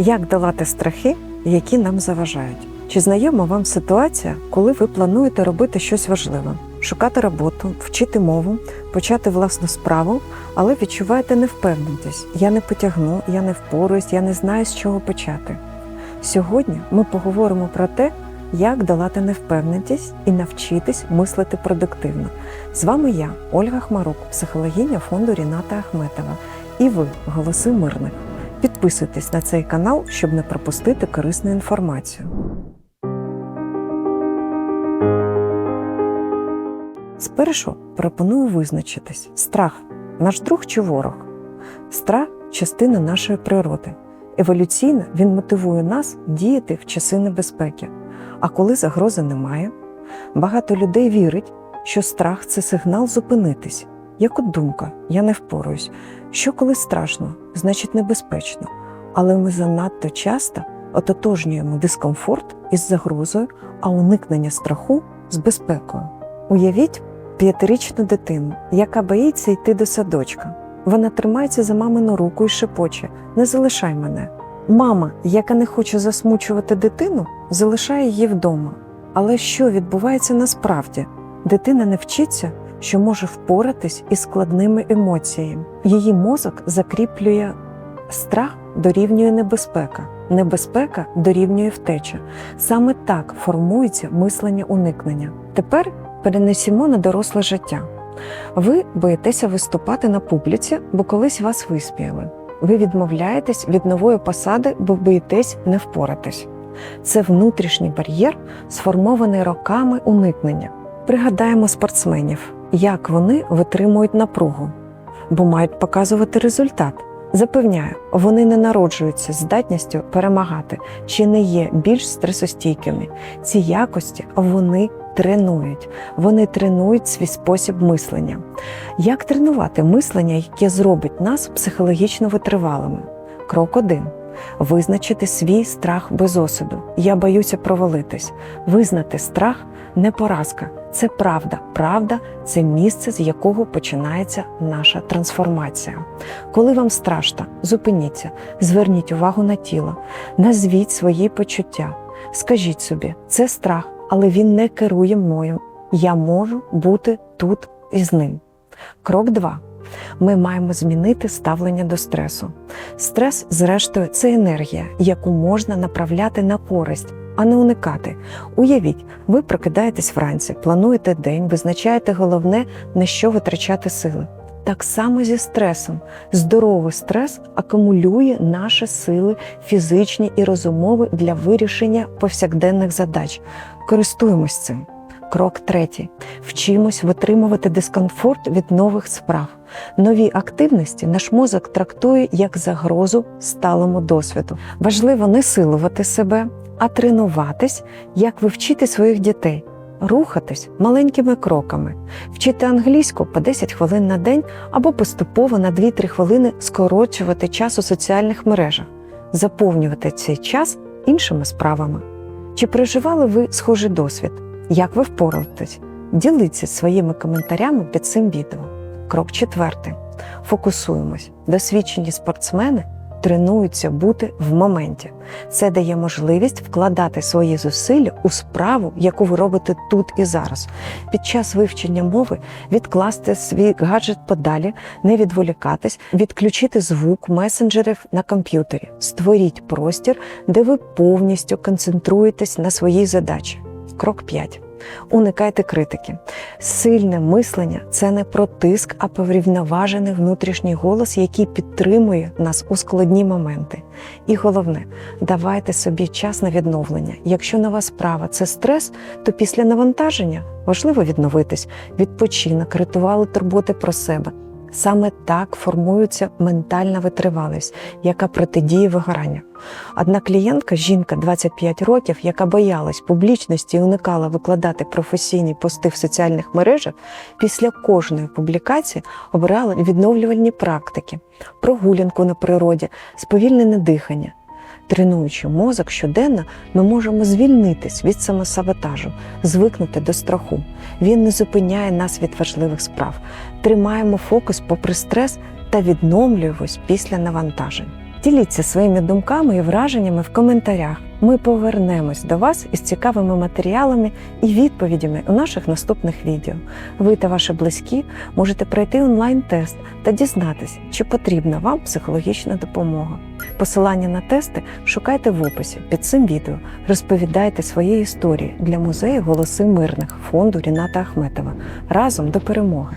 Як долати страхи, які нам заважають? Чи знайома вам ситуація, коли ви плануєте робити щось важливе, шукати роботу, вчити мову, почати власну справу, але відчуваєте невпевненість? Я не потягну, я не впоруюсь, я не знаю, з чого почати. Сьогодні ми поговоримо про те, як долати невпевненість і навчитись мислити продуктивно. З вами я, Ольга Хмарук, психологиня фонду Ріната Ахметова, і ви, голоси мирних. Підписуйтесь на цей канал, щоб не пропустити корисну інформацію. Спершу пропоную визначитись: страх наш друг чи ворог. Страх частина нашої природи. Еволюційно він мотивує нас діяти в часи небезпеки. А коли загрози немає, багато людей вірить, що страх це сигнал зупинитись. Як от думка, я не впораюсь. Що коли страшно, значить небезпечно. Але ми занадто часто ототожнюємо дискомфорт із загрозою, а уникнення страху з безпекою. Уявіть п'ятирічну дитину, яка боїться йти до садочка. Вона тримається за мамину руку і шепоче: Не залишай мене. Мама, яка не хоче засмучувати дитину, залишає її вдома. Але що відбувається насправді? Дитина не вчиться, що може впоратись із складними емоціями. Її мозок закріплює страх дорівнює небезпека, небезпека дорівнює втеча. Саме так формується мислення уникнення. Тепер перенесімо на доросле життя. Ви боїтеся виступати на публіці, бо колись вас виспіяли. Ви відмовляєтесь від нової посади, бо боїтесь не впоратись. Це внутрішній бар'єр, сформований роками уникнення. Пригадаємо спортсменів, як вони витримують напругу, бо мають показувати результат. Запевняю, вони не народжуються здатністю перемагати чи не є більш стресостійкими. Ці якості вони тренують, вони тренують свій спосіб мислення. Як тренувати мислення, яке зробить нас психологічно витривалими? Крок 1. Визначити свій страх без осуду. Я боюся провалитись. Визнати страх не поразка, це правда. Правда це місце, з якого починається наша трансформація. Коли вам страшно, зупиніться, зверніть увагу на тіло, назвіть свої почуття. Скажіть собі, це страх, але він не керує мною. Я можу бути тут із ним. Крок 2. Ми маємо змінити ставлення до стресу. Стрес, зрештою, це енергія, яку можна направляти на користь, а не уникати. Уявіть, ви прокидаєтесь вранці, плануєте день, визначаєте головне, на що витрачати сили. Так само зі стресом. Здоровий стрес акумулює наші сили фізичні і розумові для вирішення повсякденних задач. Користуємось цим. Крок третій. Вчимось витримувати дискомфорт від нових справ. Нові активності наш мозок трактує як загрозу сталому досвіду. Важливо не силувати себе, а тренуватись, як ви вчите своїх дітей. Рухатись маленькими кроками, вчити англійську по 10 хвилин на день або поступово на 2-3 хвилини скорочувати час у соціальних мережах, заповнювати цей час іншими справами. Чи переживали ви схожий досвід? Як ви впораєтесь? Діліться своїми коментарями під цим відео. Крок четвертий. Фокусуємось. Досвідчені спортсмени тренуються бути в моменті. Це дає можливість вкладати свої зусилля у справу, яку ви робите тут і зараз. Під час вивчення мови відкласти свій гаджет подалі, не відволікатись, відключити звук месенджерів на комп'ютері. Створіть простір, де ви повністю концентруєтесь на своїй задачі. Крок 5. Уникайте критики. Сильне мислення це не про тиск, а про врівноважений внутрішній голос, який підтримує нас у складні моменти. І головне, давайте собі час на відновлення. Якщо нова справа це стрес, то після навантаження важливо відновитись, відпочинок, ритуали турботи про себе. Саме так формується ментальна витривалість, яка протидіє вигоранню. Одна клієнтка, жінка 25 років, яка боялась публічності і уникала викладати професійні пости в соціальних мережах, після кожної публікації обирала відновлювальні практики, прогулянку на природі, сповільнене дихання. Тренуючи мозок щоденно, ми можемо звільнитись від самосаботажу, звикнути до страху. Він не зупиняє нас від важливих справ. Тримаємо фокус попри стрес та відновлюємось після навантажень. Діліться своїми думками і враженнями в коментарях. Ми повернемось до вас із цікавими матеріалами і відповідями у наших наступних відео. Ви та ваші близькі можете пройти онлайн-тест та дізнатися, чи потрібна вам психологічна допомога. Посилання на тести шукайте в описі під цим відео. Розповідайте свої історії для музею Голоси мирних фонду Ріната Ахметова разом до перемоги.